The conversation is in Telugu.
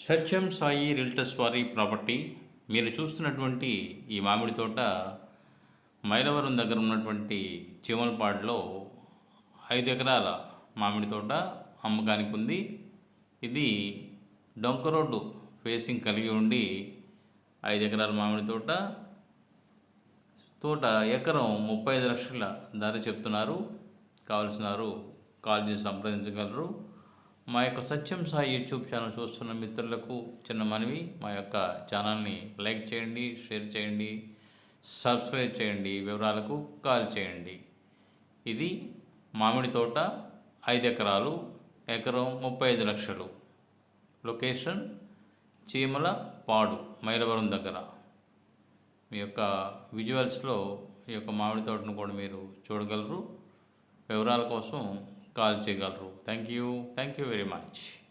సత్యం సాయి రియల్టర్స్ వారి ప్రాపర్టీ. మీరు చూస్తున్నటువంటి ఈ మామిడి తోట మైలవరం దగ్గర ఉన్నటువంటి చిమలపాడులో ఐదు ఎకరాల మామిడి తోట అమ్మకానికి ఉంది. ఇది డొంక రోడ్డు ఫేసింగ్ కలిగి ఉండి ఐదు ఎకరాల మామిడి తోట. తోట ఎకరం ముప్పై ఐదు లక్షల ధర చెప్తున్నారు. కావలసిన వారు కాల్ చేసి సంప్రదించగలరు. మా యొక్క సత్యం సాయి యూట్యూబ్ ఛానల్ చూస్తున్న మిత్రులకు చిన్న మనవి. మా యొక్క ఛానల్ని లైక్ చేయండి షేర్ చేయండి సబ్స్క్రైబ్ చేయండి. వివరాలకు కాల్ చేయండి. ఇది మామిడి తోట ఐదు ఎకరాలు ఎకరం ముప్పై ఐదు లక్షలు. లొకేషన్ చీమల పాడు మైలవరం దగ్గర. మీ యొక్క విజువల్స్లో ఈ యొక్క మామిడి తోటను కూడా మీరు చూడగలరు. వివరాల కోసం Kalchegal Thank you. Thank you very much.